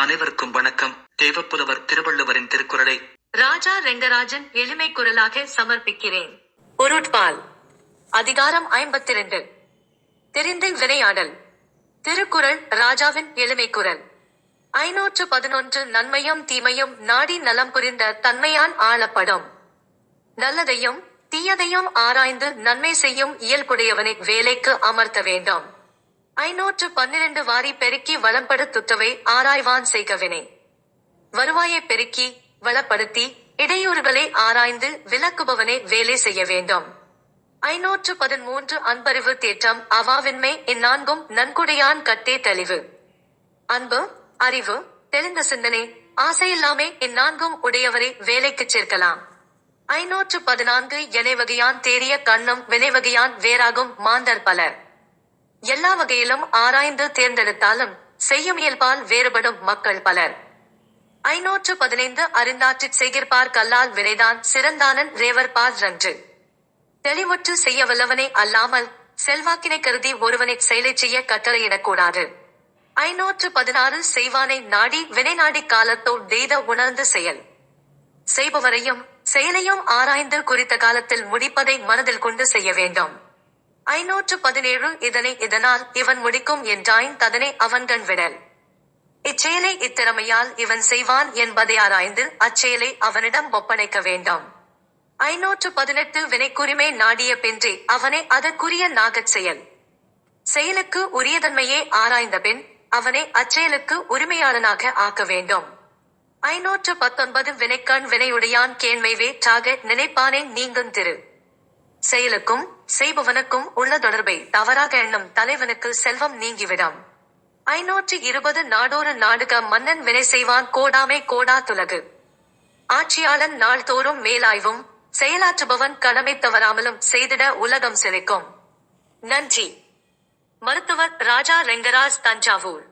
அனைவருக்கும் வணக்கம். தேவப்புலவர் திருவள்ளுவரின் திருக்குறளை ராஜா ரெங்கராஜன் எளிமை குரலாக சமர்ப்பிக்கிறேன். பொருட்பால். அதிகாரம் ஐம்பத்தி ரெண்டு தெரிந்து வினையாடல். திருக்குறள் ராஜாவின் எளிமை குரல். ஐநூற்று பதினொன்று நன்மையும் தீமையும் நாடி நலம் புரிந்த தன்மையான் ஆளப்படும். நல்லதையும் தீயதையும் ஆராய்ந்து நன்மை செய்யும் இயல்புடையவனை வேலைக்கு அமர்த்த வேண்டும். ஐநூற்று பன்னிரண்டு வாரி பெருக்கி வளம்படுத்துத்தவை ஆராய்வான் செய்கவினை. வருவாயை பெருக்கி வளப்படுத்தி இடையூறுகளை ஆராய்ந்து விலக்குபவனே வேலை செய்ய வேண்டும். ஐநூற்று பதிமூன்று அன்பறிவு தேற்றம் அவாவின்மை இந்நான்கும் நன்குடையான் கட்டே தெளிவு. அன்பு அறிவு தெளிந்த சிந்தனை ஆசையில்லாமே இந்நான்கும் உடையவரை வேலைக்குச் சேர்க்கலாம். ஐநூற்று பதினான்கு எனைவகையான் தேறிய கண்ணும் வினைவகையான் வேறாகும் மாந்தர் பலர். எல்லா வகையிலும் ஆராய்ந்து தேர்ந்தெடுத்தாலும் செய்யும் இயல்பால் வேறுபடும் மக்கள் பலர். ஐநூற்று பதினைந்து அறிந்தாற்றிற் செய்கிற்பார் கல்லால் வினைதான் சிறந்தானன் ரேவர்பார் ரன்று தெளிவுற்று செய்ய வல்லவனை அல்லாமல் செல்வாக்கினை கருதி ஒருவனை செயலைச் செய்ய கட்டளையிடக்கூடாது ஐநூற்று பதினாறு செய்வானை நாடி வினை நாடி காலத்தோடு தெய்த உணர்ந்து செயல். செய்பவரையும் செயலையும் ஆராய்ந்து குறித்த காலத்தில் முடிப்பதை மனதில் கொண்டு செய்ய வேண்டும். ஐநூற்று பதினேழு இதனை இதனால் இவன் முடிக்கும் என்றாயின் ததனை அவன்கண் விடல். இச்செயலை இத்திறமையால் இவன் செய்வான் என்பதை ஆராய்ந்து அச்செயலை அவனிடம் ஒப்படைக்க வேண்டாம். ஐநூற்று பதினெட்டு வினைக்குரிமை நாடிய பின்றே அவனை அதற்குரிய நாகச் செயல் செயலுக்கு உரியதன்மையே ஆராய்ந்த பின் அவனை அச்செயலுக்கு உரிமையாளனாக ஆக்க வேண்டும். ஐநூற்று பத்தொன்பது வினைக்கண் வினையுடையான் கேண்மைவே சாக நினைப்பானே நீங்கும் திரு. செயலுக்கும் செய்பவனுக்கும் உள்ள தொடர்பை தவறாக எண்ணும் தலைவனுக்கு செல்வம் நீங்கிவிடும். ஐநூற்று இருபது நாடோறு நாடுக மன்னன் வினை செய்வான் கோடாமை கோடா துலகு. ஆட்சியாளன் நாள்தோறும் மேலாய்வும் செயலாற்றுபவன் கடமை தவறாமலும் செய்திட உலகம் சிரிக்கும் நன்றி. மருத்துவர் ராஜா ரெங்கராஜ் தஞ்சாவூர்.